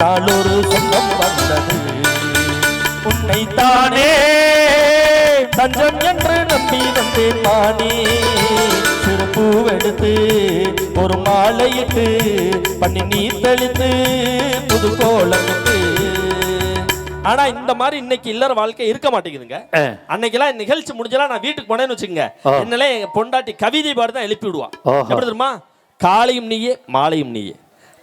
நாளொரு சொந்தம் வந்தது. உன்னை தானே தஞ்சம் என்று நம்பி வந்தேன் மானே சிறு பூவெடுத்து ஒரு மாலையிட்டு பண்ணி நீ தெளித்து புது கோலமிட்டு ஆனா இந்த மாதிரி இன்னைக்கு இல்லற வாழ்க்கை இருக்க மாட்டேங்குதுங்க. அன்னைக்கெல்லாம் நிகழ்ச்சி முடிஞ்சலாம் நான் வீட்டுக்கு போனேன்னு வச்சுங்க. என்னால எங்க பொண்டாட்டி கவிதை பாடு தான் எழுப்பி விடுவா. ஓஹோ. எப்படி தெரியுமா? காலையும் நீயே மாலையும் நீயே.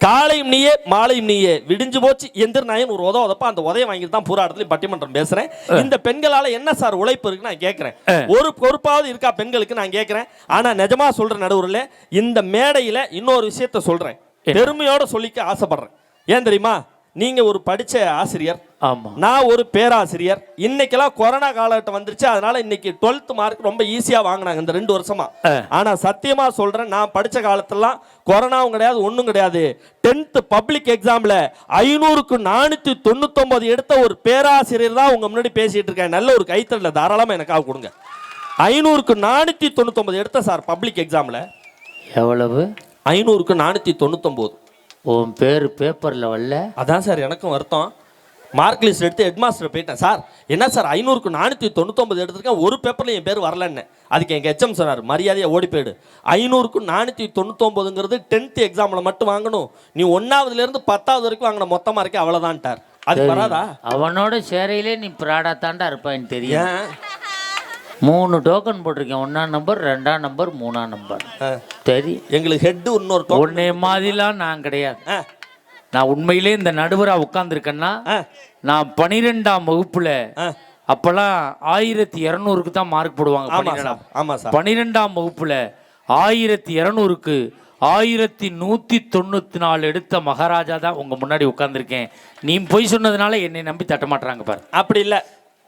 காலையும் நீயே மாலையும் நீயே. விடிஞ்சு போச்சு எந்திர நாயன் ஒரு உதவ உதப்பா அந்த உதயம் வாங்கிட்டு தான் பூரா இடத்துலயும் பட்டிமன்றம் பேசுறேன். இந்த பெண்களால என்ன சார் உழைப்பு இருக்கு நான் கேட்கிறேன் ஒரு பொறுப்பாவது இருக்கா பெண்களுக்கு நான் கேட்கிறேன் ஆனா நிஜமா சொல்ற நடுவுல இந்த மேடையில இன்னொரு விஷயத்த சொல்றேன். பெருமையோட சொல்லிக்க ஆசைப்படுறேன். ஏன் தெரியுமா? நீங்க ஒரு படிச்ச ஆசிரியர் ஆமா. நான் ஒரு பேராசிரியர். இன்னைக்கெல்லாம் கொரோனா காலகட்டம் வந்துருச்சு அதனால இன்னைக்கு 12th மார்க் ரொம்ப ஈஸியா வாங்கினாங்க இந்த ரெண்டு வருஷமா. ஆ. ஆனா சத்தியமா சொல்றேன் நான் படிச்ச காலத்துலலாம் கொரோனாவும் கிடையாது ஒண்ணும் கிடையாது. டென்த் பப்ளிக் எக்ஸாம்ல ஐநூறுக்கு நானூத்தி தொண்ணூத்தொன்பது எடுத்த ஒரு பேராசிரியர் தான் உங்க முன்னாடி பேசிட்டு இருக்கேன். நல்ல ஒரு கைத்தறல தாராளமா எனக்காக கொடுங்க. ஐநூறுக்கு நானூத்தி தொண்ணூத்தொன்பது எடுத்த சார் பப்ளிக் எக்ஸாம்ல எவ்வளவு? ஐநூறுக்கு நானூத்தி தொண்ணூத்தொன்பது. உன் பேர் பேப்பர்ல வரல. அதான் சார் எனக்கும் வருத்தம். மார்க் லிஸ்ட் எடுத்து ஹெட் மாஸ்டர் போயிட்டேன். சார் என்ன சார் ஐநூறுக்கு நானூற்றி தொண்ணூத்தொம்பது எடுத்திருக்கேன் ஒரு பேப்பரில் என் பேர் வரலன்னு. அதுக்கு எங்கள் ஹெச்எம் சொன்னார் மரியாதையாக ஓடி போயிடு. ஐநூறுக்கு நானூற்றி தொண்ணூத்தொம்பதுங்கிறது டென்த் எக்ஸாமில் மட்டும் வாங்கணும். நீ ஒன்றாவதுலேருந்து பத்தாவது வரைக்கும் வாங்கின மொத்தமாக இருக்கே அவ்வளோதான்ட்டார் அது வராதா? அவனோட சேரையிலே நீ பிராடா தாண்டா இருப்பான்னு தெரியும். மூணு டோக்கன் போட்டிருக்கேன். ஒன்னாம் நம்பர் ரெண்டாம் நம்பர் மூணாம் நம்பர். தெரியும் எங்களுக்கு ஹெட்டு இன்னொரு உன்னை மாதிரிலாம் நான் கிடையாது. நான் உண்மையிலே இந்த நடுவரா உட்காந்துருக்கேன்னா நான் பனிரெண்டாம் வகுப்புல அப்பெல்லாம் ஆயிரத்தி இரநூறுக்கு தான் மார்க் போடுவாங்க சார். சார். பனிரெண்டாம் வகுப்புல ஆயிரத்தி இரநூறுக்கு ஆயிரத்தி நூத்தி தொண்ணூத்தி நாலு எடுத்த மகாராஜா தான் உங்க முன்னாடி உட்கார்ந்திருக்கேன். நீ பொய் சொன்னதுனால என்னை நம்பி தட்ட மாட்டாங்க பாரு. அப்படி இல்லை.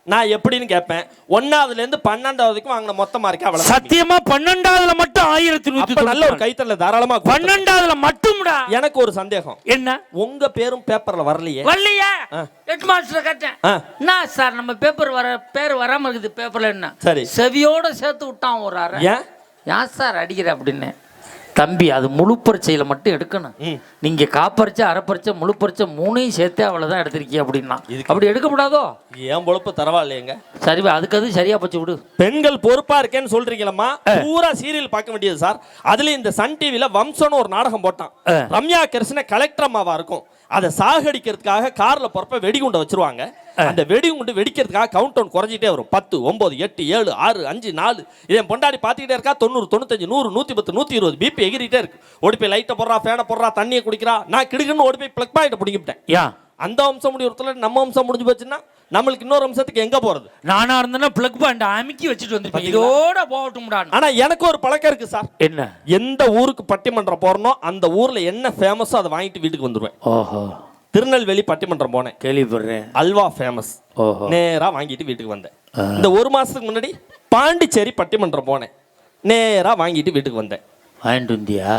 நான் எப்படின்னு கேட்பேன். ஒன்றாவதுலேருந்து பன்னெண்டாவது வரைக்கும் வாங்கின மொத்த மார்க்கே அவ்வளோ சத்தியமா பன்னெண்டாவதுல மட்டும் ஆயிரத்தி நூத்தி நல்ல ஒரு கைத்தறல தாராளமாக கொடுத்து- பன்னெண்டாவதுல மட்டும்டா. எனக்கு ஒரு சந்தேகம். என்ன? உங்க பேரும் பேப்பர்ல வரலையே. வரலையா. ஹெட் மாஸ்டர் கேட்டேன். என்ன சார் நம்ம பேப்பர் வர பேர் வராம இருக்குது பேப்பர்ல என்ன? சரி. செவியோட சேர்த்து விட்டான் ஒரு அரை. ஏன்? ஏன் சார் அடிக்கிற அப்படின்னு? தம்பி அது முழு பரீட்சையில மட்டும் எடுக்கணும். ம். நீங்க காப்பரிச்சை அரைப்பரிச்சை முழு மூணையும் சேர்த்தே அவ்வளவுதான் எடுத்திருக்கீங்க அப்படின்னா. அப்படி எடுக்கப்படாதோ? ஏன் பொழப்பு தரவாயில்லையங்க. சரி அதுக்கு அது சரியா போச்சு விடு. பெண்கள் பொறுப்பா இருக்கேன்னு சொல்றீங்களம்மா. பூரா சீரியல் பார்க்க வேண்டியது சார் அதுல இந்த சன் டிவில வம்சம்னு ஒரு நாடகம் போட்டான். ரம்யா கிருஷ்ண கலெக்டர் அம்மாவா இருக்கும். அதை சாகடிக்கிறதுக்காக கார்ல போறப்ப வெடிகுண்டை வச்சிருவாங்க. அந்த வெடிகுண்டு வெடிக்கிறதுக்காக கவுண்ட் டவுன் குறைஞ்சிட்டே வரும். பத்து ஒன்பது எட்டு ஏழு ஆறு அஞ்சு நாலு. இதன் பொண்டாடி பார்த்துக்கிட்டே இருக்கா? தொண்ணூறு தொண்ணூத்தஞ்சு நூறு நூத்தி பத்து நூத்தி இருபது பிபி எகிரிட்டே இருக்கு. ஓடி போய் லைட்டை போடுறா ஃபேனை போடுறா தண்ணியை குடிக்கிறா. நான் கிடுக்குன்னு ஓடி போய் பிளக் பாயிண்ட் பிடிங்கிட்டேன் ஏன் அந்த வம்சம் முடிவுறதுல நம்ம வம்சம் முடிஞ்சு போச்சுன்னா நம்மளுக்கு இன்னொரு வம்சத்துக்கு எங்க போறது? நானா இருந்தேன்னா பிளக் பாயிண்ட் அமுக்கி வச்சுட்டு வந்திருப்பேன். இதோட போகட்டும்டா ஆனா எனக்கு ஒரு பழக்கம் இருக்கு சார். என்ன? எந்த ஊருக்கு பட்டிமன்றம் போறனோ அந்த ஊர்ல என்ன ஃபேமஸோ அதை வாங்கிட்டு வீட்டுக்கு வந்துருவேன். ஓஹோ. திருநெல்வேலி பட்டிமன்றம் போனேன். கேள்விப்படுறேன். அல்வா ஃபேமஸ் நேரா வாங்கிட்டு வீட்டுக்கு வந்தேன். இந்த ஒரு மாசத்துக்கு முன்னாடி பாண்டிச்சேரி பட்டிமன்றம் போனேன். நேரா வாங்கிட்டு வீட்டுக்கு வந்தேன். வாங்கிட்டு வந்தியா?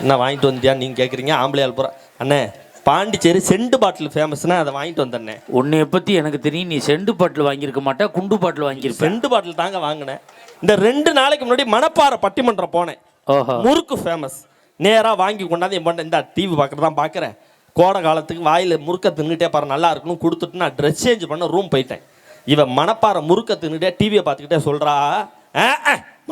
என்ன வாங்கிட்டு வந்தியா? நீங்க கேக்குறீங்க. ஆம்பளையால் பூரா அண்ணே பாண்டிச்சேரி செண்டு பாட்டில் ஃபேமஸ்னா அதை வாங்கிட்டு வந்தேன்னே உன்னைய பத்தி எனக்கு தெரியும். நீ செண்டு பாட்டில் வாங்கியிருக்க மாட்டே குண்டு பாட்டில் வாங்கியிருப்பேன் செண்டு பாட்டில் தாங்க வாங்கினேன். இந்த ரெண்டு நாளைக்கு முன்னாடி மணப்பாறை பட்டிமன்றம் போனேன். ஓஹோ. முறுக்கு ஃபேமஸ் நேரா வாங்கி கொண்டாந்து என் பண்ண இந்த டிவி பார்க்குறது தான் பார்க்குறேன். கோடை காலத்துக்கு வாயில் முறுக்க தின்னுட்டே பாரு நல்லா இருக்கணும் கொடுத்துட்டு நான் ட்ரெஸ் சேஞ்ச் பண்ண ரூம் போயிட்டேன். இவன் மணப்பாறை முறுக்க தின்னுட்டே டிவியை பார்த்துக்கிட்டே சொல்கிறா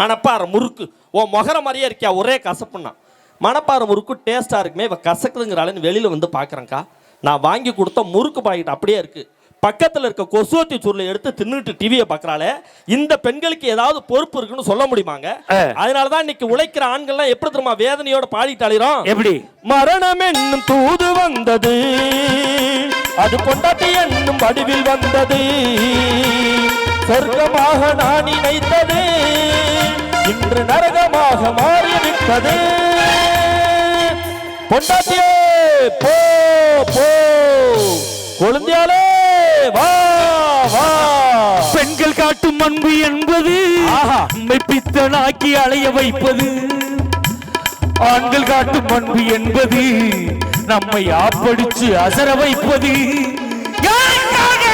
மணப்பாறை முறுக்கு. ஓ முகர மாதிரியே இருக்கியா? ஒரே கசப்புன்னா. மணப்பாறை முறுக்கு டேஸ்ட்டாக இருக்குமே இவன் கசக்குதுங்கிறாளன்னு வெளியில் வந்து பார்க்குறேங்க்கா நான் வாங்கி கொடுத்த முறுக்கு பாக்கெட் அப்படியே இருக்குது பக்கத்தில் இருக்க கொசுவத்தி சுருளை எடுத்து தின்னுட்டு டிவியை பார்க்குறாளே இந்த பெண்களுக்கு ஏதாவது பொறுப்பு இருக்குன்னு சொல்ல முடியுமாங்க. அதனால தான் இன்னைக்கு உழைக்கிற ஆண்கள்லாம் எப்படி தெரியுமா வேதனையோட பாடிட்டு அழிறோம் எப்படி? மரணம் என்னும் தூது வந்தது அது பொண்டாட்டி என்னும் வடிவில் வந்தது. சொர்க்கமாக நான் நினைத்தது இன்று நரகமாக மாறிவிட்டது பொண்டாட்டியே போ போ கொழுந்தியாலே வா வா பெண்கள் காட்டும் அன்பு என்பது ஆஹா. நம்மை பித்தனாக்கி அலைய வைப்பது ஆண்கள் காட்டும் அன்பு என்பது நம்மை ஆப்படிச்சு அசர வைப்பது யாருக்காக?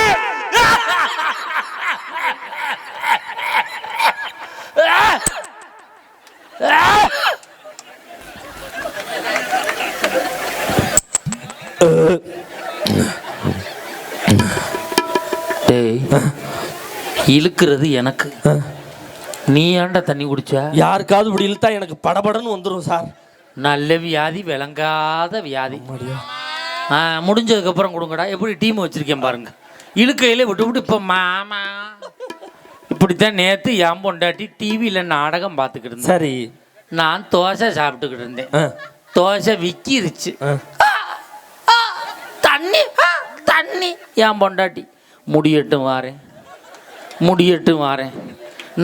டேய் இழுக்கிறது எனக்கு. நீ ஏன்டா தண்ணி குடிச்ச? யாருக்காவது இப்படி இழுத்தா எனக்கு படபடன்னு வந்துடும் சார். நல்ல வியாதி விளங்காத வியாதி. முடிஞ்சதுக்கப்புறம் கொடுங்கடா. எப்படி டீம் வச்சிருக்கேன் பாருங்க. இழுக்கையில விட்டு விட்டு இப்போ மாமா. இப்படித்தான் நேற்று என் பொண்டாட்டி டிவியில் நாடகம் பார்த்துக்கிட்டு இருந்தேன் சரி. நான் தோசை சாப்பிட்டுக்கிட்டு இருந்தேன். தோசை விக்கிருச்சு ஆ. தண்ணி ஆ, என் பொண்டாட்டி. முடியட்டும் வாரேன். முடியட்டும் வாரேன்.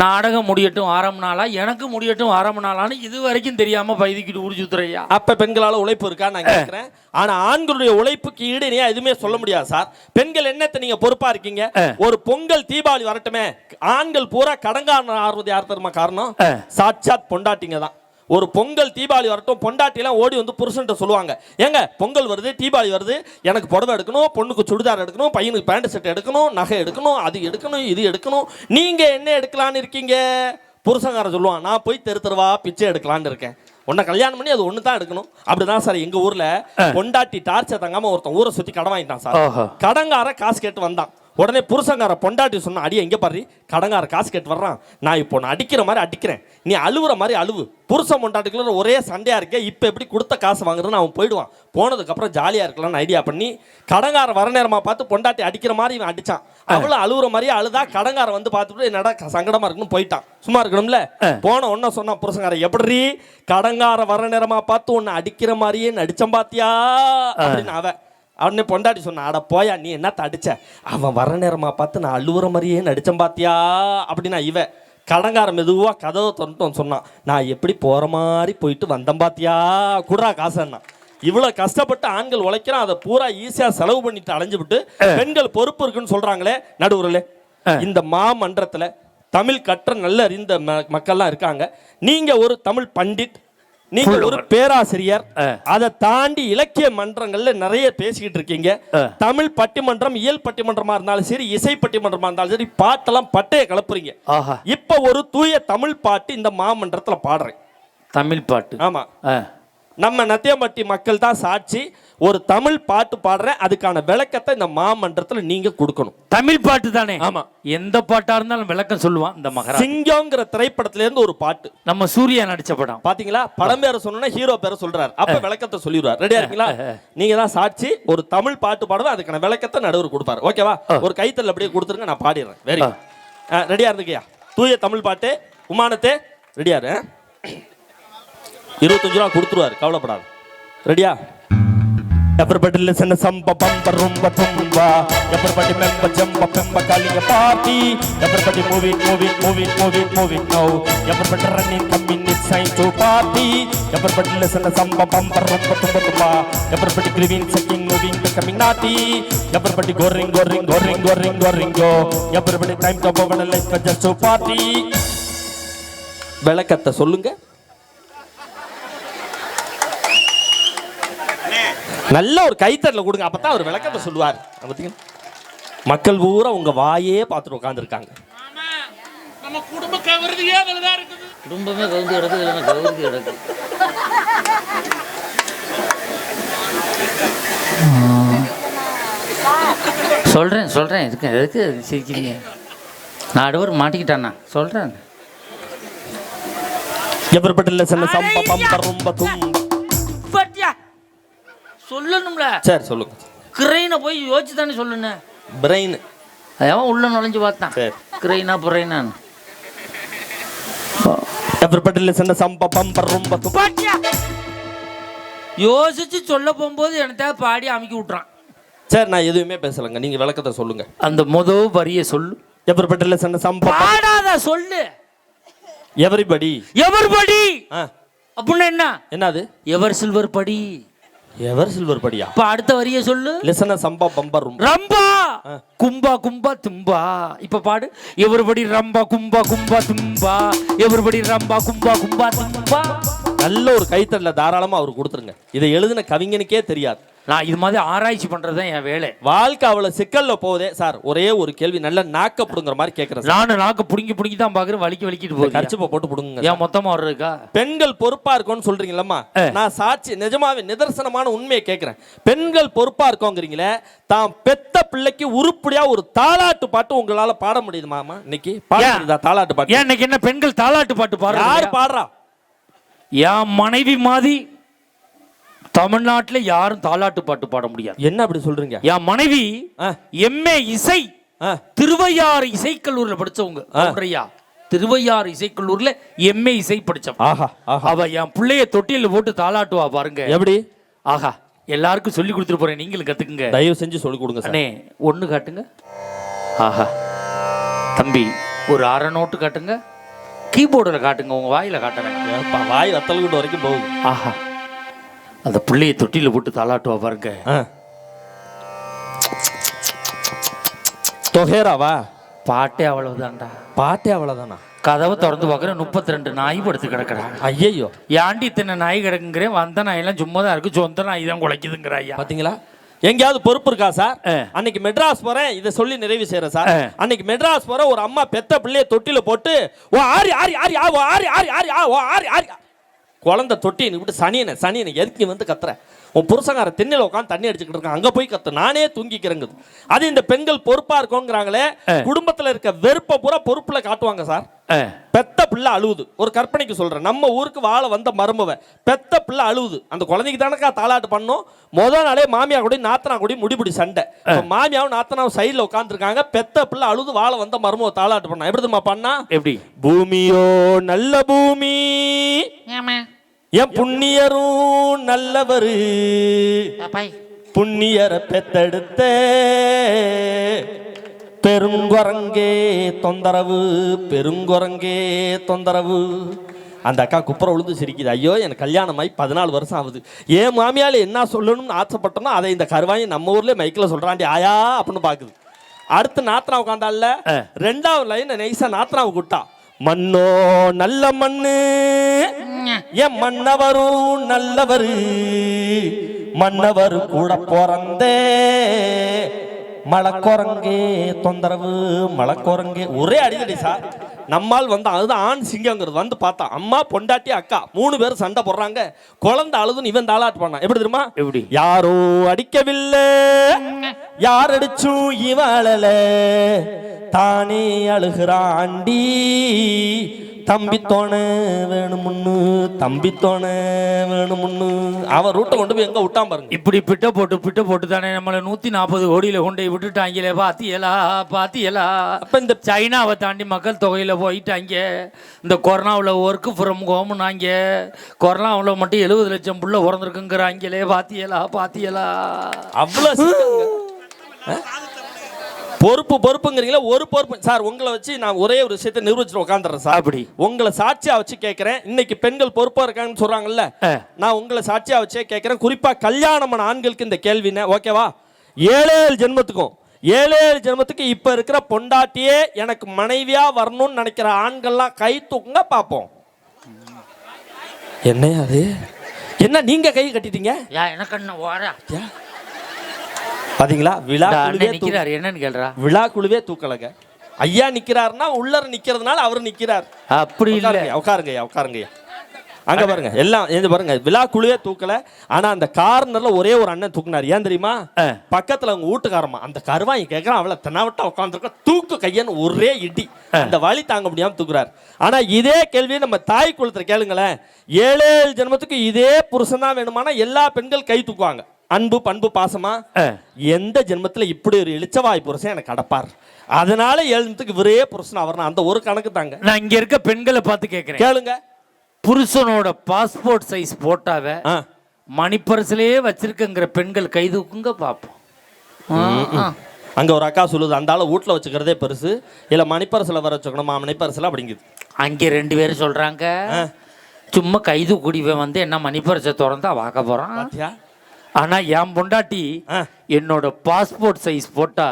நாடகம் முடியட்டும் ஆரம் நாளா எனக்கு முடியட்டும் ஆரம் நாளான்னு இது வரைக்கும் தெரியாம பைதிக்கிட்டு ஊடி சுத்துறையா அப்ப பெண்களால உழைப்பு இருக்கா? நான் கேட்கிறேன் ஆனா ஆண்களுடைய உழைப்புக்கு ஈடு இணையா எதுவுமே சொல்ல முடியாது சார். பெண்கள் என்னத்தை நீங்க பொறுப்பா இருக்கீங்க? ஒரு பொங்கல் தீபாவளி வரட்டுமே. ஆண்கள் பூரா கடங்கான ஆறுவது யார் தெரியுமா காரணம். சாட்சாத் பொண்டாட்டிங்க தான். ஒரு பொங்கல் தீபாவளி வரட்டும் பொண்டாட்டிலாம் ஓடி வந்து புருஷன்ட்ட சொல்லுவாங்க. ஏங்க பொங்கல் வருது தீபாவளி வருது எனக்கு புடவை எடுக்கணும் பொண்ணுக்கு சுடிதார் எடுக்கணும் பையனுக்கு பேண்ட் ஷர்ட் எடுக்கணும் நகை எடுக்கணும் அது எடுக்கணும் இது எடுக்கணும். நீங்க என்ன எடுக்கலான்னு இருக்கீங்க? புருஷங்காரன் சொல்லுவான் நான் போய் தெரு தெருவா பிச்சை எடுக்கலான்னு இருக்கேன். உன்னை கல்யாணம் பண்ணி அது ஒன்று தான் எடுக்கணும். அப்படிதான் சார் எங்க ஊர்ல பொண்டாட்டி டார்ச்சர் தங்காம ஒருத்தன் ஊரை சுத்தி கடன் வாங்கிட்டான் சார். கடங்கார காசு கேட்டு வந்தான். உடனே புருஷங்கார பொண்டாட்டி சொன்னா அடி எங்க பாரு கடங்கார காசு கேட்டு வர்றான். நான் இப்போ நான் அடிக்கிற மாதிரி அடிக்கிறேன். நீ அழுவுற மாதிரி அழுவு. புருஷன் பொண்டாட்டிக்குள்ள ஒரே சண்டையா இருக்கே இப்போ எப்படி கொடுத்த காசு வாங்குறதுன்னு அவன் போயிடுவான். போனதுக்கப்புறம் ஜாலியா இருக்கலாம்னு ஐடியா பண்ணி கடங்கார வர நேரமா பார்த்து பொண்டாட்டி அடிக்கிற மாதிரி இவன் அடிச்சான். அவளும் அழுவுற மாதிரியே அழுதா கடங்கார வந்து பார்த்துட்டு என்னடா க- சங்கடமா இருக்குன்னு போயிட்டான். சும்மா இருக்கணும்ல? போன உடனே சொன்னா புருஷங்கார எப்படி கடங்கார வர நேரமா பார்த்து உன்னை அடிக்கிற மாதிரியே நடிச்சம் பாத்தியா? அப்படின்னு அவன். அவனே பொண்டாட்டி சொன்னான் அட போயா நீ என்னத்த அடிச்ச? அவன் வர நேரமா பார்த்து நான் அழுவுற மாதிரியே நடிச்சேன் பாத்தியா? அப்படின்னா இவ கடங்கார மெதுவா கதவை திறந்துட்டு சொன்னான் நான் எப்படி போற மாதிரி போயிட்டு வந்தேன் பாத்தியா? குடுறா காசுன்னா இவ்வளவு கஷ்டப்பட்டு ஆண்கள் உழைக்கிறான் அதை பூரா ஈஸியா செலவு பண்ணிட்டு அலைஞ்சு விட்டு பெண்கள் பொறுப்பு இருக்குன்னு சொல்றாங்களே நடுவுறல இந்த மாமன்றத்துல தமிழ் கற்ற நல்ல அறிந்த ம- மக்கள்லாம் இருக்காங்க. நீங்க ஒரு தமிழ் பண்டிட் நீங்க ஒரு பேராசிரியர் அதை தாண்டி இலக்கிய மன்றங்கள்ல நிறைய பேசிக்கிட்டு இருக்கீங்க. தமிழ் பட்டிமன்றம் இயல் பட்டிமன்றமா இருந்தாலும் சரி இசை பட்டிமன்றமா இருந்தாலும் சரி பாட்டெல்லாம் பட்டைய கலப்புறீங்க. இப்ப ஒரு தூய தமிழ் பாட்டு இந்த மாமன்றத்துல பாடுறேன். தமிழ் பாட்டு. ஆமா. நம்ம நத்தியம்பட்டி மக்கள் தான் சாட்சி. ஒரு தமிழ் பாட்டு பாடுறேன் அதுக்கான விளக்கத்தை இந்த மாமன்றத்துல நீங்க கொடுக்கணும். தமிழ் பாட்டு தானே? ஆமா. எந்த பாட்டா இருந்தாலும் விளக்கம் சொல்லுவான் இந்த மகரா சிங்கம்ங்கிற திரைப்படத்துல இருந்து ஒரு பாட்டு. நம்ம சூர்யா நடிச்ச படம். பாத்தீங்களா? படம் பேரை சொன்னா ஹீரோ பேரை சொல்றாரு. அப்ப விளக்கத்தை சொல்லிடுவார். ரெடியா இருக்கீங்களா? நீங்க தான் சாட்சி ஒரு தமிழ் பாட்டு பாடுவேன் அதுக்கான விளக்கத்தை நடுவர் கொடுப்பாரு. ஓகேவா ஒரு கைத்தல் அப்படியே கொடுத்துருங்க நான் பாடிடுறேன். வெரி ரெடியா இருந்துக்கியா? தூய தமிழ் பாட்டு உமானத்தே ரெடியா இரு. இருபத்தஞ்சு ரூபா கொடுத்துருவாரு கவலைப்படாது. ரெடியா Everybody listen to samba bamba rumba tumba. Everybody member jumba pemba calling a party. Everybody move it, move it, move it, move it, move it now. Everybody running, coming, it's time to party. Everybody listen to samba bamba rumba tumba tumba. Everybody grieving, sucking, moving, becoming naughty. Everybody go ring, go ring, go ring, go ring, go ring, go. Everybody time to go and life just to party. விளக்கத்தை சொல்லுங்க நல்ல ஒரு கைத்தறல கொடுங்க. அப்பதான் அவர் விளக்கத்தை சொல்லுவார். பார்த்தீங்கன்னா மக்கள் பூரா உங்க வாயே பார்த்துட்டு உட்காந்துருக்காங்க நம்ம குடும்ப கவருதியே அதில் தான் இருக்குது. குடும்பமே கவுந்து கிடக்குது இல்லைன்னா கவுந்து கிடக்கு. சொல்கிறேன் சொல்கிறேன் இருக்கு எதுக்கு சிரிக்கிறீங்க? நடுவர் மாட்டிக்கிட்டாண்ணா சொல்கிறேன் எவர்பட்டில் சின்ன சம்ப பம்ப ரொம்ப தும்ப சொல்லணும்ல. சரி சொல்லுங்க. கிரெயினை போய் யோசிச்சு தானே சொல்லணும் பிரெயின் அவன் உள்ள நுழைஞ்சு பார்த்தான். சரி. கிரெயினா புறையினான்னு எவர்பட்டில் சின்ன சம்ப பம்ப ரொம்ப தும்ப பாட்டியா! யோசிச்சு சொல்ல போகும்போது எனக்கு பாடி அமுக்கி விட்றான் சரி நான் எதுவுமே பேசலைங்க. நீங்க விளக்கத்தை சொல்லுங்க. அந்த மொதல் வரியை சொல்லு. எவர்பட்டில் சின்ன சம்ப பாடாத சொல்லு. எவரிபடி எவர் படி ஆ. அப்படின்னா என்ன? என்னது? எவர் சில்வர் படி? எவர் சில்வர் படியா? இப்ப அடுத்த வரியை சொல்லு. லிசன சம்ப பம்ப ரொம்ப! ரம்பா கும்பா கும்பா தும்பா. இப்ப பாடு. எவர்படி ரம்பா கும்பா கும்பா தும்பா? எவர்படி ரம்பா கும்பா கும்பா தும்பா? நல்ல ஒரு கைத்தறல தாராளமா அவர் கொடுத்துருங்க. இதை எழுதின கவிஞனுக்கே தெரியாது. நான் இது மாதிரி ஆராய்ச்சி பண்றது தான் என் வேலை. வாழ்க்கை அவ்வளவு சிக்கல்ல போகுதே. சார் ஒரே ஒரு கேள்வி நல்ல நாக்கப்படுங்கிற மாதிரி கேட்கறேன் நானும் நாக்கு புடுங்கி புடுங்கி தான் பாக்குறேன் வலிக்கு வலிக்கிட்டு போகுது. கரிச்சுப்பை போட்டு கொடுங்க ஏன் மொத்தமா வர்றதுக்கா பெண்கள் பொறுப்பா இருக்கோம்னு சொல்றீங்களம்மா நான் சாட்சி நிஜமாவே நிதர்சனமான உண்மையை கேட்கிறேன் பெண்கள் பொறுப்பா இருக்கோங்கிறீங்களே தான் பெத்த பிள்ளைக்கு உருப்படியா ஒரு தாலாட்டு பாட்டு உங்களால பாட முடியுதுமாமா இன்னைக்கு பாட தாலாட்டு பாட்டு? ஏன் இன்னைக்கு என்ன பெண்கள் தாலாட்டு பாட்டு யார் பாடுறாங்க பாடுறா? என் மனைவி மாதிரி தமிழ்நாட்டுல யாரும் தாலாட்டு பாட்டு பாட முடியாது. என்ன அப்படி சொல்றீங்க? என் மனைவி. எம்ஏ இசை திருவையாறு இசைக்கல்லூரில் படிச்சவங்க. கவுண்டரையா திருவையாறு இசைக்கல்லூர்ல எம்ஏ இசை ஆஹா அவ என் பிள்ளைய தொட்டில போட்டு தாலாட்டுவா பாருங்க. எப்படி? ஆஹா எல்லாருக்கும் சொல்லி கொடுத்துட்டு போறேன். நீங்களும் கத்துக்குங்க. தயவு செஞ்சு சொல்லி கொடுங்க அண்ணே ஒண்ணு காட்டுங்க. ஆஹா. தம்பி ஒரு அரை நோட்டு காட்டுங்க. கீபோர்டில் காட்டுங்க உங்க வாயில காட்டுறேன் வாய் வத்தல்கிட்ட வரைக்கும் போகுது. ஆஹா. அந்த பிள்ளைய தொட்டில போட்டு தாலாட்டுவா பாருங்க. தொகேராவா பாட்டே அவ்வளவுதான்டா. பாட்டே அவ்வளவுதானா? கதவை திறந்து பார்க்குறேன் முப்பத்தி ரெண்டு நாய் படுத்து கிடக்குறாங்க ஐயையோ. ஏன்டி இத்தனை நாய் கிடக்குங்கிறேன் வந்த நாயெல்லாம் சும்மா தான் இருக்கு சொந்த நாய் தான் குலைக்குதுங்கிற ஐயா. பாத்தீங்களா? எங்கேயாவது பொறுப்பு இருக்கா சார். அன்னைக்கு மெட்ராஸ் போறேன் இதை சொல்லி நிறைவு செய்யறேன் சார். அன்னைக்கு மெட்ராஸ் போற ஒரு அம்மா பெத்த பிள்ளைய தொட்டில போட்டு ஓ ஆரி ஆரி ஆரி ஆ ஓ ஆரி ஆரி ஆரி ஆ ஓ ஆரி ஆரி. குழந்தை தொட்டி விட்டு சனியனை சனியனை எதுக்கு வந்து கத்துற? உன் புருஷங்கார தென்னையில் உட்காந்து தண்ணி அடிச்சுக்கிட்டு இருக்கான். அங்க போய் கத்து. நானே தூங்கிக்கிறேங்குது. அது இந்த பெண்கள் பொறுப்பா இருக்கோங்கிறாங்களே குடும்பத்துல இருக்க வெறுப்பை பூரா பொறுப்புல காட்டுவாங்க சார். பெத்த பிள்ளை அழுவுது. ஒரு கற்பனைக்கு சொல்றேன். நம்ம ஊருக்கு வாழ வந்த மருமவ பெத்த பிள்ளை அழுவுது. அந்த குழந்தைக்கு தானக்கா தாலாட்டு பண்ணோம்? முதல் நாளே மாமியா கூட நாத்தனா கூட முடிபிடி சண்டை. இப்ப மாமியாவும் நாத்தனாவும் சைடுல உட்காந்துருக்காங்க பெத்த பிள்ளை அழுது வாழ வந்த மருமவ தாலாட்டு பண்ணா. எப்படி தெரியுமா பண்ணா? எப்படி? பூமியோ நல்ல பூமி என் புண்ணியரும் நல்லவரு. புண்ணியரை பெத்தெடுத்த. பெருங்குரங்கே தொந்தரவு பெருங்குரங்கே தொந்தரவு. அந்த அக்கா குப்புற உழுந்து சிரிக்குது. ஐயோ எனக்கு கல்யாணம் ஆகி பதினாலு வருஷம் ஆகுது. ஏன் மாமியால என்ன சொல்லணும்னு ஆசைப்பட்டனோ அதை இந்த கருவாயி நம்ம ஊர்ல மைக்கில் சொல்றாண்டி ஆயா அப்படின்னு பாக்குது. அடுத்து நாத்தனா உட்காந்தால ரெண்டாவது லைன் நைஸா நாத்தனாவை கூட்டா மண்ணோ நல்ல மண்ணு. என் மன்னவரும் நல்லவரு. மன்னவர் கூட பிறந்தே மலைக்குரங்கே தொந்தரவு மலைக்குரங்கே. ஒரே அடிதடி சார். நம்மால் வந்து அதுதான் ஆண் சிங்கங்கிறது. வந்து பார்த்தா அம்மா பொண்டாட்டி அக்கா மூணு பேரும் சண்டை போடுறாங்க. குழந்தை அழுதுன்னு இவன் தாளாட்டு பண்ணான். எப்படி தெரியுமா? எப்படி? யாரோ அடிக்கவில்லை. யார் அடிச்சும் இவளல. தானே அழுகிறாண்டி. தம்பி தோண வேணுமுன்னு தம்பி தோண வேணுமுன்னு அவன் ரூட்டை கொண்டு போய் எங்க விட்டான் பாருங்க. இப்படி பிட்ட போட்டு பிட்ட போட்டு தானே நம்மளை நூத்தி நாற்பது கோடியில கொண்டு போய் விட்டுட்டாங்களே பாத்தியலா பாத்தியலா. அப்ப இந்த சைனாவை தாண்டி மக்கள் தொகையில் போயிட்டாங்க. இந்த கொரோனாவில் ஒர்க்கு ஃப்ரம் ஹோம்னாங்க கொரோனாவில் மட்டும் எழுபது லட்சம் புள்ள உறந்துருக்குங்கிறாங்களே பாத்தியலா பாத்தியலா. ஆ? பொறுப்பு பொறுப்புங்கிறீங்களா ஒரு பொறுப்பு. சார் உங்களை வச்சு நான் ஒரே ஒரு விஷயத்தை நிரூபிச்சுட்டு உட்காந்துறேன் சார். அப்படி. உங்களை சாட்சியா வச்சு கேட்கிறேன். இன்னைக்கு பெண்கள் பொறுப்பா இருக்காங்கன்னு சொல்றாங்கல்ல. நான் உங்களை சாட்சியா வச்சே கேட்கிறேன். குறிப்பா கல்யாணமான ஆண்களுக்கு இந்த கேள்வினே ஓகேவா? ஏழேழு ஜென்மத்துக்கும் ஏழேழு ஜென்மத்துக்கு இப்ப இருக்கிற பொண்டாட்டியே எனக்கு மனைவியா வரணும்னு நினைக்கிற ஆண்கள்லாம் கை தூக்குங்க பார்ப்போம் என்னையா அது? என்ன நீங்க கை கட்டிட்டீங்க? யா எனக்கு என்ன? பாத்தீங்களா? விழா குழுவே நிக்கிறாரு. என்னன்னு கேள்றா விழா குழுவே தூக்கலங்க. ஐயா நிக்கிறாருன்னா உள்ளர நிக்கிறதுனால அவர் நிக்கிறார். அப்படி இல்ல. உட்காருங்க உட்காருங்கய்யா அங்க பாருங்க எல்லாம் எங்க பாருங்க. விழா குழுவே தூக்கல ஆனா அந்த கார்னர்ல ஒரே ஒரு அண்ணன் தூக்குனார். ஏன் தெரியுமா. பக்கத்துல அவங்க வீட்டுக்காரமா அந்த கருவாய் கேட்கறான் அவளை தென்னாவட்டா உட்காந்துருக்க தூக்கு கையன்னு ஒரே இடி. அந்த வலி தாங்க முடியாம தூக்குறாரு. ஆனா இதே கேள்வியை நம்ம தாய் குளத்துல கேளுங்களேன். ஏழு ஏழு ஜென்மத்துக்கு இதே புருஷன் தான் வேணுமானா எல்லா பெண்கள் கை தூக்குவாங்க. அன்பு பண்பு பாசமா. எந்த ஜென்மத்துல இப்படி ஒரு இளிச்சவாய் புருஷன் எனக்கு அடப்பார் அதனால ஏழுத்துக்கு இவரே புருஷன் அவர் அந்த ஒரு கணக்கு தாங்க. நான் இங்க இருக்க பெண்களை பார்த்து கேட்கிறேன் கேளுங்க. புருஷனோட பாஸ்போர்ட் சைஸ் போட்டாவ மணிப்பரிசிலேயே வச்சிருக்கங்கிற பெண்கள் கை தூக்குங்க பார்ப்போம். அங்க ஒரு அக்கா சொல்லுது அந்த ஆளை வீட்டில் வச்சுக்கிறதே பெருசு. இல்ல மணிப்பரசில் வர வச்சுக்கணுமா? மணிப்பரசில் அப்படிங்குது. அங்கே ரெண்டு பேரும் சொல்றாங்க. சும்மா கைது குடிவன் வந்து என்ன மணிப்பரிசை திறந்தா பார்க்க பாத்தியா? ஆனா என் பொண்டாட்டி என்னோட பாஸ்போர்ட் சைஸ் போட்டா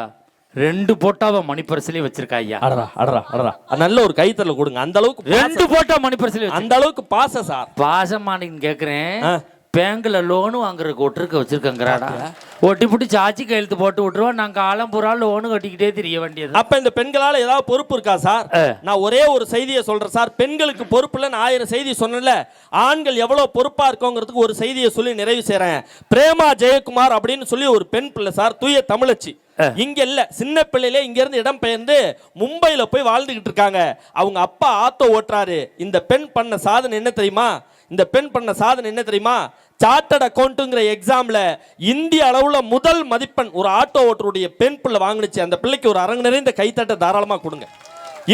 ரெண்டு போட்டாவை மணிப்பரிசிலே வச்சிருக்கா ஐயா. அடரா அடரா அடரா நல்ல ஒரு கைத்தல கொடுங்க. அந்த அளவுக்கு ரெண்டு போட்டா மணிப்பரிசிலே அந்த அளவுக்கு பாச சார் பாசமா நீங்க கேக்குறேன் பேங்க்கில் லோனு வாங்குறதுக்கு ஒட்டுருக்க வச்சுருக்கங்கிறாடா. ஒட்டி பிடிச்சி ஆட்சி கையெழுத்து போட்டு விட்டுருவோம் நாங்கள் ஆலம்பூரால் லோனு கட்டிக்கிட்டே தெரிய வேண்டியது. அப்போ இந்த பெண்களால் ஏதாவது பொறுப்பு இருக்கா சார்? நான் ஒரே ஒரு செய்தியை சொல்கிறேன் சார். பெண்களுக்கு பொறுப்பு இல்லைன்னு ஆயிரம் செய்தி சொன்னேன்ல. ஆண்கள் எவ்வளோ பொறுப்பாக இருக்கோங்கிறதுக்கு ஒரு செய்தியை சொல்லி நிறைவு செய்கிறேன் பிரேமா ஜெயக்குமார் அப்படின்னு சொல்லி ஒரு பெண் பிள்ளை சார். தூய தமிழச்சி. இங்க இல்ல. சின்ன பிள்ளையில இங்க இருந்து இடம் பெயர்ந்து மும்பையில போய் வாழ்ந்துகிட்டு இருக்காங்க. அவங்க அப்பா ஆத்தோ ஓட்டுறாரு. இந்த பெண் பண்ண சாதனை என்ன தெரியுமா? இந்த பெண் பண்ண சாதனை என்ன தெரியுமா? சார்ட்டட் அக்கௌண்ட்டுங்கிற எக்ஸாமில் இந்திய அளவில் முதல் மதிப்பெண் ஒரு ஆட்டோ ஓட்டருடைய பெண் பிள்ளை வாங்கினுச்சு. அந்த பிள்ளைக்கு ஒரு அரங்கு நிறைந்த கைத்தட்டை தாராளமாக கொடுங்க.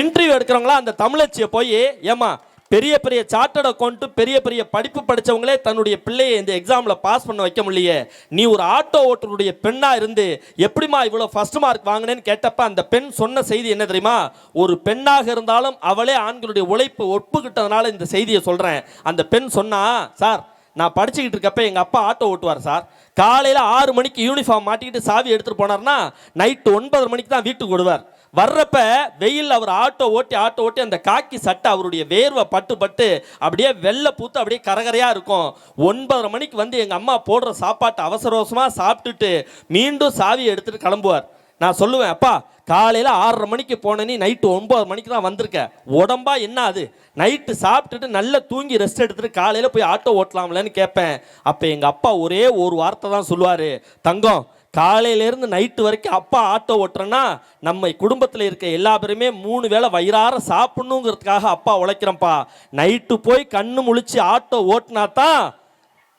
இன்டர்வியூ எடுக்கிறவங்களா அந்த தமிழச்சியை போய் ஏமா பெரிய பெரிய சார்ட்டட் அக்கௌண்ட்டு பெரிய பெரிய படிப்பு படித்தவங்களே தன்னுடைய பிள்ளையை இந்த எக்ஸாமில் பாஸ் பண்ண வைக்க முடியலையே. நீ ஒரு ஆட்டோ ஓட்டருடைய பெண்ணாக இருந்து எப்படிம்மா இவ்வளோ ஃபஸ்ட் மார்க் வாங்கினேன்னு கேட்டப்ப அந்த பெண் சொன்ன செய்தி என்ன தெரியுமா? ஒரு பெண்ணாக இருந்தாலும் அவளே ஆண்களுடைய உழைப்பு ஒப்புக்கிட்டதுனால இந்த செய்தியை சொல்கிறேன் அந்த பெண் சொன்னா சார் நான் படிச்சுக்கிட்டு இருக்கப்ப எங்கள் அப்பா ஆட்டோ ஓட்டுவார் சார். காலையில் ஆறு மணிக்கு யூனிஃபார்ம் மாட்டிக்கிட்டு சாவி எடுத்துகிட்டு போனார்னா நைட்டு ஒன்பது மணிக்கு தான் வீட்டுக்கு விடுவார் வர்றப்ப வெயில் அவர் ஆட்டோ ஓட்டி ஆட்டோ ஓட்டி அந்த காக்கி சட்டை அவருடைய வேர்வை பட்டு பட்டு அப்படியே வெள்ளை பூத்து அப்படியே கரகரையாக இருக்கும். ஒன்பதரை மணிக்கு வந்து எங்கள் அம்மா போடுற சாப்பாட்டை அவசர அவசரமாக சாப்பிட்டுட்டு மீண்டும் சாவி எடுத்துகிட்டு கிளம்புவார். நான் சொல்லுவேன் அப்பா காலையில் ஆறரை மணிக்கு போனனி நைட்டு ஒம்பது மணிக்கு தான் வந்திருக்க. உடம்பா என்ன அது? நைட்டு சாப்பிட்டுட்டு நல்லா தூங்கி ரெஸ்ட் எடுத்துட்டு காலையில் போய் ஆட்டோ ஓட்டலாம்லன்னு கேட்பேன் அப்போ எங்கள் அப்பா ஒரே ஒரு வார்த்தை தான் சொல்லுவார். தங்கம் காலையிலேருந்து நைட்டு வரைக்கும் அப்பா ஆட்டோ ஓட்டுறேன்னா நம்ம குடும்பத்தில் இருக்க எல்லா பேருமே மூணு வேளை வயிறார சாப்பிட்ணுங்கிறதுக்காக அப்பா உழைக்கிறேன்ப்பா. நைட்டு போய் கண்ணு முழிச்சு ஆட்டோ ஓட்டினா தான்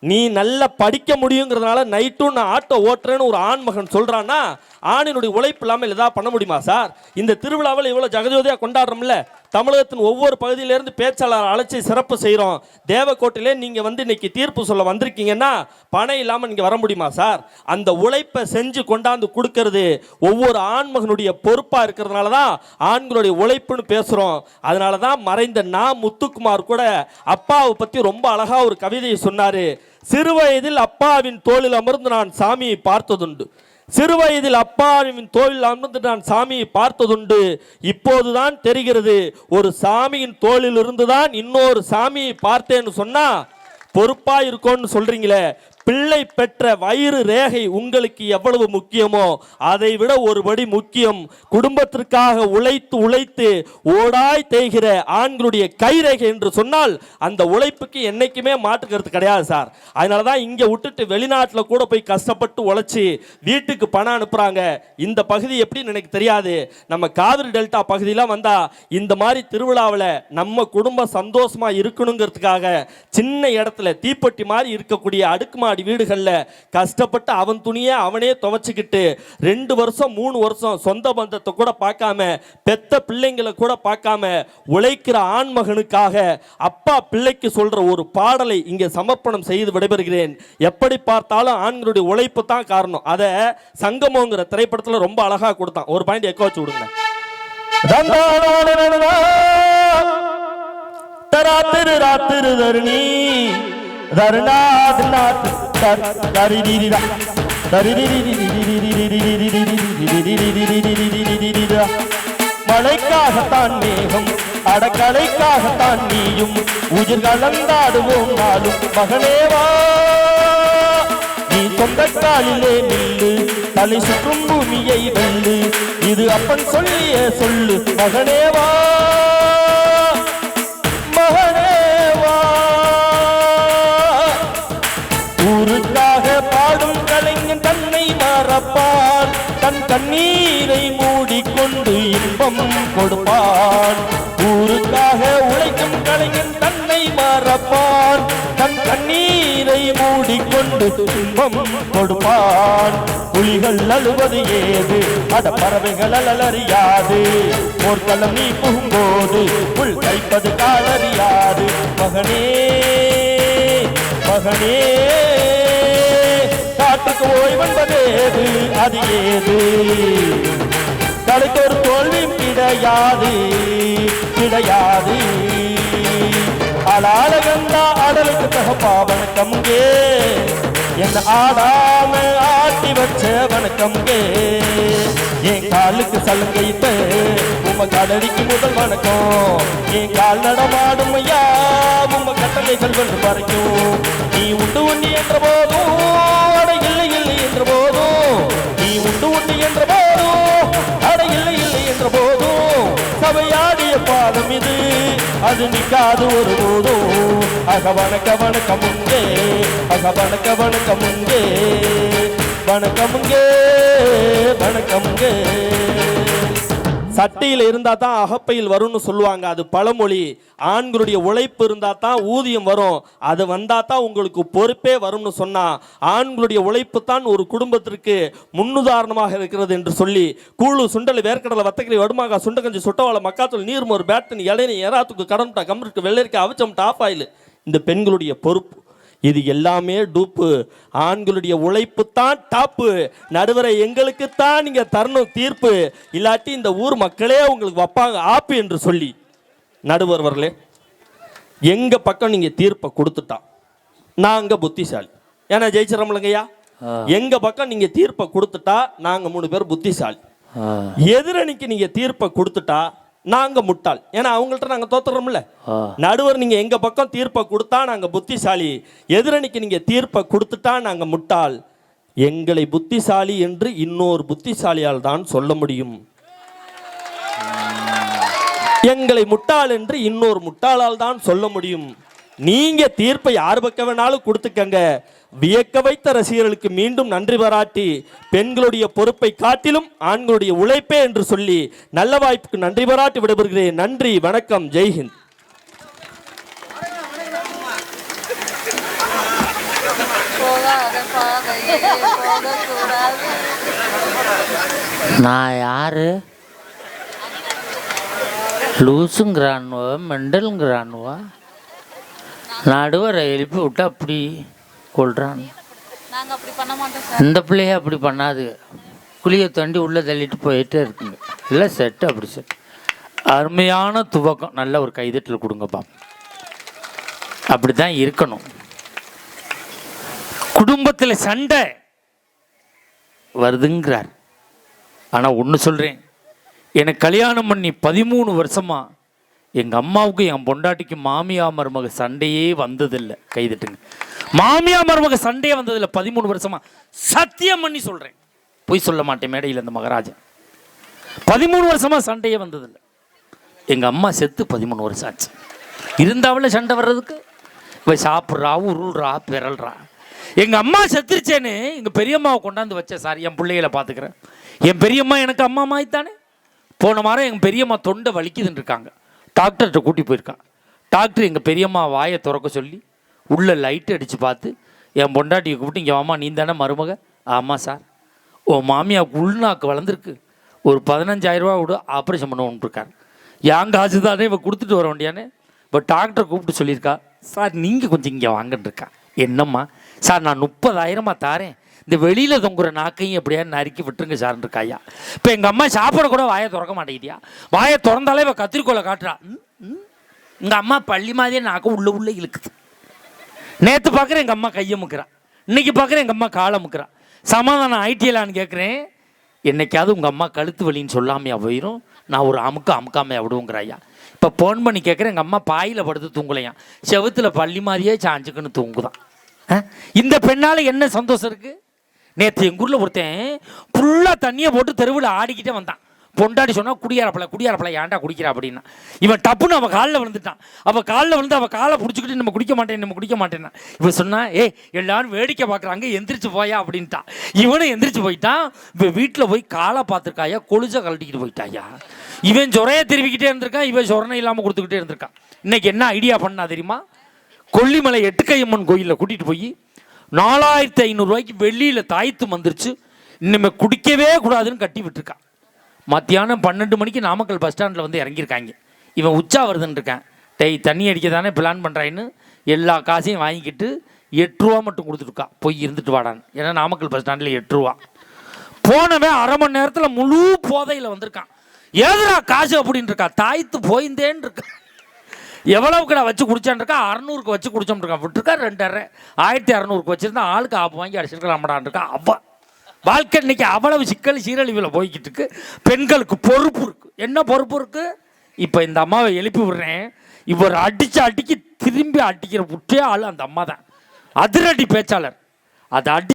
நீ நல்லா படிக்க முடியுங்கிறதுனால நைட்டும் நான் ஆட்டோ ஓட்டுறேன்னு ஒரு ஆண்மகன் சொல்கிறான்னா ஆணினுடைய உழைப்பு இல்லாமல் எதாவது பண்ண முடியுமா சார்? இந்த திருவிழாவில் இவ்வளோ ஜெகஜோதியாக கொண்டாடுறோம்ல தமிழகத்தின் ஒவ்வொரு பகுதியிலேருந்து பேச்சாளர் அழைச்சி சிறப்பு செய்கிறோம் தேவக்கோட்டையிலே நீங்கள் வந்து இன்றைக்கி தீர்ப்பு சொல்ல வந்திருக்கீங்கன்னா பணம் இல்லாமல் நீங்கள் வர முடியுமா சார்? அந்த உழைப்பை செஞ்சு கொண்டாந்து கொடுக்கறது ஒவ்வொரு ஆண்மகனுடைய பொறுப்பாக இருக்கிறதுனால தான் ஆண்களுடைய உழைப்புன்னு பேசுகிறோம் அதனால தான் மறைந்த நா முத்துக்குமார் கூட அப்பாவை பற்றி ரொம்ப அழகாக ஒரு கவிதையை சொன்னார். சிறுவயதில் அப்பாவின் தோளில் அமர்ந்து நான் சாமியை பார்த்ததுண்டு. சிறுவயதில் அப்பாவின் தோளில் அமர்ந்து நான் சாமியை பார்த்ததுண்டு. இப்போதுதான் தெரிகிறது ஒரு சாமியின் தோளில் இருந்து தான் இன்னொரு சாமியை பார்த்தேன்னு சொன்னா பொறுப்பா இருக்கும்னு சொல்றீங்களே. பிள்ளை பெற்ற வயிறு ரேகை உங்களுக்கு எவ்வளவு முக்கியமோ அதை விட ஒருபடி முக்கியம் குடும்பத்திற்காக உழைத்து உழைத்து ஓடாய் தேய்கிற ஆண்களுடைய கைரேகை என்று சொன்னால் அந்த உழைப்புக்கு என்னைக்குமே மாற்றுக்கிறது கிடையாது சார். அதனால தான் இங்கே விட்டுட்டு வெளிநாட்டில் கூட போய் கஷ்டப்பட்டு உழைச்சி வீட்டுக்கு பணம் அனுப்புகிறாங்க இந்த பகுதி எப்படின்னு எனக்கு தெரியாது. நம்ம காவிரி டெல்டா பகுதியெலாம் வந்தால் இந்த மாதிரி திருவிழாவில் நம்ம குடும்பம் சந்தோஷமாக இருக்கணுங்கிறதுக்காக சின்ன இடத்துல தீப்பெட்டி மாதிரி இருக்கக்கூடிய அடுக்குமா அடுக்குமாடி வீடுகளில் கஷ்டப்பட்டு அவன் துணியை அவனே துவைச்சிக்கிட்டு ரெண்டு வருஷம் மூணு வருஷம் சொந்த பந்தத்தை கூட பார்க்காம பெத்த பிள்ளைங்களை கூட பார்க்காம உழைக்கிற ஆண்மகனுக்காக அப்பா பிள்ளைக்கு சொல்கிற ஒரு பாடலை இங்கே சமர்ப்பணம் செய்து விடைபெறுகிறேன். எப்படி பார்த்தாலும் ஆண்களுடைய உழைப்பு தான் காரணம். அதை சங்கமோங்கிற திரைப்படத்தில் ரொம்ப அழகாக கொடுத்தான். ஒரு பாயிண்ட் எக்கோ வச்சு விடுங்க தந்தானோட ராத்திரு தருணி. மழைக்காகத்தான் மேகம் அடக்கலைக்காகத்தான் நீயும். உயிர் கலந்தாடுவோம் நாளும் மகனேவா நீ சொந்த காலிலே நில்லு தலை சுற்றும் பூமியை வெல்லு. இது அப்பன் சொல்லிய சொல்லு மகனேவா கண்ணீரை மூடிக்கொண்டு இன்பம் கொடுப்பான். ஊருக்காக உழைக்கும் கலைஞன் தன்னை மறப்பான். தன் கண்ணீரை மூடிக்கொண்டு இன்பம் கொடுப்பான். புலிகள் அழுவது ஏது? அட பறவைகள் அலறியாது போர்க்களம் நீ புகும்போது புல் கைப்பது காலறியாது மகனே மகனே. காட்டுக்கு ஓய்வென்பதேது அது ஏது தலைக்கு ஒரு தோல்வியும் கிடையாது கிடையாது. அலாலகந்தா அடலுக்கு தகப்பாவன் கமுங்கே என்ன ஆடாம ஆட்டி வச்ச வணக்கம்ங்க என் காலுக்கு சலுங்கைத்த உம கடலிக்கு முதல் வணக்கம். என் கால் நடமாடும் ஐயா உம கட்டளைகள் வந்து பறைக்கும். நீ உண்டு உண்ணி என்ற போதும் அட என்ற போதும் நீ உண்டு உண்டு என்ற போதும் அட இல்லை இல்லை என்ற போதும் சபையாடிய பாதம் இது அது நிக்காது ஒரு போதும் அக வணக்க வணக்கமுங்கே அக வணக்க வணக்கமுங்கே வணக்கமுங்கே வணக்கமுங்கே. சட்டையில் இருந்தால் தான் அகப்பையில் வரும்னு சொல்லுவாங்க. அது பழமொழி. ஆண்களுடைய உழைப்பு இருந்தால் தான் ஊதியம் வரும். அது வந்தால் தான் உங்களுக்கு பொறுப்பே வரும்னு சொன்னால் ஆண்களுடைய உழைப்பு தான் ஒரு குடும்பத்திற்கு முன்னுதாரணமாக இருக்கிறது என்று சொல்லி கூழு சுண்டல் வேர்க்கடலை வத்தக்கறி வடுமாக சுண்டகஞ்சி சுட்டவாளை மக்காத்தூள் நீர்மோர் பேட்டன் இளநீ ஏறாத்துக்கு கடன்ட்டா கம்பருக்கு வெள்ளரிக்கா அவச்சம் டாப் ஆயில் இந்த பெண்களுடைய பொறுப்பு. இது எல்லாமே டூப்பு. ஆண்களுடைய உழைப்பு தான் டாப்பு. நடுவரை எங்களுக்கு தான் நீங்க தரணும் தீர்ப்பு. இல்லாட்டி இந்த ஊர் மக்களே உங்களுக்கு வைப்பாங்க ஆப்பு என்று சொல்லி. நடுவர் வரலே எங்க பக்கம் நீங்க தீர்ப்பை கொடுத்துட்டா? நாங்க புத்திசாலி. ஏன்னா ஜெயிச்சிடறோம்லங்கய்யா? எங்க பக்கம் நீங்க தீர்ப்பை கொடுத்துட்டா நாங்க மூணு பேர் புத்திசாலி. எதிரணிக்கு நீங்க தீர்ப்பை கொடுத்துட்டா நாங்க முட்டாள். ஏன்னா அவங்கள்ட்ட நாங்க தோத்துறோம்ல. நடுவர் நீங்க எங்க பக்கம் தீர்ப்பை கொடுத்தா நாங்க புத்திசாலி. எதிரணிக்கு நீங்க தீர்ப்பை கொடுத்துட்டா நாங்க முட்டாள். எங்களை புத்திசாலி என்று இன்னொரு புத்திசாலியால் தான் சொல்ல முடியும். எங்களை முட்டாள் என்று இன்னொரு முட்டாளால் தான் சொல்ல முடியும். நீங்க தீர்ப்பை யார் பக்கம் வேணாலும் கொடுத்துக்கங்க. வியக்க வைத்த ரசிகர்களுக்கு மீண்டும் நன்றி பாராட்டி பெண்களுடைய பொறுப்பை காட்டிலும் ஆண்களுடைய உழைப்பே என்று சொல்லி நல்ல வாய்ப்புக்கு நன்றி பாராட்டி விடைபெறுகிறேன். நன்றி வணக்கம் ஜெய்ஹிந்த் நான் யாரு? லூசுங்கிறானுவா மெண்டலுங்கிறானுவா? நடுவரை எழுப்பி விட்டு அப்படி. கொள்றான். இந்த பிள்ளைய அப்படி பண்ணாது. குழியை தண்டி உள்ளே தள்ளிட்டு போயிட்டே இருக்குங்க இல்லை செட்டு அப்படி செட் அருமையான துவக்கம். நல்ல ஒரு கைதட்டல் கொடுங்கப்பா. அப்படி தான் இருக்கணும். குடும்பத்தில் சண்டை வருதுங்கிறார். ஆனால் ஒன்று சொல்கிறேன் எனக்கு கல்யாணம் பண்ணி பதிமூணு வருஷமா எங்கள் அம்மாவுக்கு என் பொண்டாட்டிக்கு மாமியா மருமக சண்டையே வந்ததில்லை. கைதட்டுங்க. மாமியா மருமக சண்டையே வந்ததில்லை பதிமூணு வருஷமா சத்தியம் பண்ணி சொல்கிறேன் பொய் சொல்ல மாட்டேன் மேடையில் இந்த மகராஜன். பதிமூணு வருஷமா சண்டையே வந்ததில்லை. எங்கள் அம்மா செத்து பதிமூணு வருஷம் ஆச்சு. இருந்தாவில சண்டை வர்றதுக்கு? இவ சாப்பிட்றா உருள்றா பிறல்றா எங்கள் அம்மா செத்துருச்சேன்னு எங்கள் பெரியம்மாவை கொண்டாந்து வச்சேன் சார் என் பிள்ளைகளை பார்த்துக்கிறேன். என் பெரியம்மா எனக்கு அம்மா மாய்த்தானே போன வாரம் எங்கள் பெரியம்மா தொண்டை வலிக்குதுன்னு இருக்காங்க. டாக்டர்கிட்ட கூட்டி போயிருக்கான். டாக்டர் எங்கள் பெரியம்மா வாயை திறக்க சொல்லி உள்ளே லைட் அடித்து பார்த்து என் பொண்டாட்டியை கூப்பிட்டு இங்கே அம்மா நீ தானே மருமக? ஆமாம் சார் உன் மாமியாவுக்கு உள்நாக்கு வளர்ந்துருக்கு. ஒரு பதினஞ்சாயிரரூபா விட ஆப்ரேஷன் பண்ண இருக்கார். என் காசு தானே இவ கொடுத்துட்டு வர வேண்டியானே இப்போ டாக்டரை கூப்பிட்டு சொல்லியிருக்கா. சார் நீங்கள் கொஞ்சம் இங்கே வாங்கன்ருக்கா என்னம்மா? சார் நான் முப்பதாயிரமா தாரேன். இந்த வெளியில் தொங்குற நாக்கையும் எப்படியா நறுக்கி விட்டுருங்க சார்னு இருக்காயா இப்போ எங்கள் அம்மா சாப்பிட கூட வாயை திறக்க மாட்டேங்கிட்டியா வாயை திறந்தாலே இப்போ கத்திரிக்கோலை காட்டுறா. எங்கள் அம்மா பள்ளி மாதிரியே நாக்க உள்ளே உள்ளே இழுக்குது. நேற்று பார்க்குறேன் எங்கள் அம்மா கையை முக்கிறான் இன்னைக்கு பார்க்குறேன் எங்கள் அம்மா காலை முக்கிறான் சமாதானம் ஐடியலான்னு கேட்குறேன் என்னைக்காவது உங்கள் அம்மா கழுத்து வலின்னு சொல்லாமையா போயிடும் நான் ஒரு அமுக்கு அமுக்காமையா விடுவோங்கிறாயா. இப்போ ஃபோன் பண்ணி கேட்குறேன் எங்கள் அம்மா பாயில் படுத்து தூங்கலையாம் செவத்தில் பள்ளி மாதிரியே சாஞ்சுக்குன்னு தூங்குதான். இந்த பெண்ணால் என்ன சந்தோஷம் இருக்குது நேற்று எங்கள் ஊரில் ஒருத்தன் ஃபுல்லாக தண்ணியை போட்டு தெருவில் ஆடிக்கிட்டே வந்தான். பொண்டாடி சொன்னால் குடியாரப்பல குடியாரப்பல ஏன்டா குடிக்கிறா அப்படின்னா. இவன் டப்புன்னு அவன் காலில் விழுந்துட்டான். அவள் காலில் விழுந்து அவள் காலை பிடிச்சிக்கிட்டு நம்ம குடிக்க மாட்டேன் நம்ம குடிக்க மாட்டேன்னா. இவன் சொன்னா ஏ எல்லாரும் வேடிக்கை பார்க்குறாங்க எந்திரிச்சு போயா? அப்படின்ட்டான். இவனும் எந்திரிச்சு போயிட்டான். இப்போ வீட்டில் போய் காலை பார்த்துருக்காயா? கொழுஜ கழட்டிக்கிட்டு போயிட்டாயா? இவன் சொரையை திருவிக்கிட்டே இருந்திருக்கான் இவன் சொரணை இல்லாமல் கொடுத்துக்கிட்டே இருந்திருக்கான். இன்னைக்கு என்ன ஐடியா பண்ணா தெரியுமா? கொல்லிமலை எட்டுக்கையம்மன் கோயிலில் கூட்டிகிட்டு போய் நாலாயிரத்தி ஐநூறுரூவாய்க்கு வெளியில் தாய்த்து வந்துருச்சு. இனிமே குடிக்கவே கூடாதுன்னு கட்டி விட்டுருக்கான் மத்தியானம் பன்னெண்டு மணிக்கு நாமக்கல் பஸ் ஸ்டாண்டில் வந்து இறங்கியிருக்காங்க. இவன் உச்சா வருதுன்னு இருக்கான். டெய் தண்ணி அடிக்க தானே பிளான் பண்ணுறான்னு எல்லா காசையும் வாங்கிக்கிட்டு எட்டு ரூபா மட்டும் கொடுத்துருக்கான் போய் இருந்துட்டு வாடான்னு. ஏன்னா நாமக்கல் பஸ் ஸ்டாண்டில் எட்டு ரூபா. போனவன் அரை மணி நேரத்தில் முழு போதையில் வந்திருக்கான். ஏதுடா காசு அப்படின்னு இருக்கா. தாய்த்து போயிருந்தேன்னு இருக்கான் எவ்வளவுக்கு நான் வச்சு குடிச்சான்னு இருக்கா? அறநூறுக்கு வச்சு குடிச்சோம் இருக்கான் விட்டுருக்கா ரெண்டரை. ஆயிரத்தி அறநூறுக்கு வச்சுருந்தா ஆளுக்கு ஆப்பு வாங்கி அடிச்சிருக்கலாம்டான் இருக்கா. அவ வாழ்க்கை இன்னைக்கு அவ்வளவு சிக்கல் சீரழிவில் போய்கிட்டு இருக்கு. பெண்களுக்கு பொறுப்பு இருக்கு. என்ன பொறுப்பு இருக்கு? இப்போ இந்த அம்மாவை எழுப்பி விடுறேன். இவர் அடிச்சு அடிக்கி திரும்பி அடிக்கிற புட்டே ஆள் அந்த அம்மா தான் அதிரடி பேச்சாளர். அதை அடி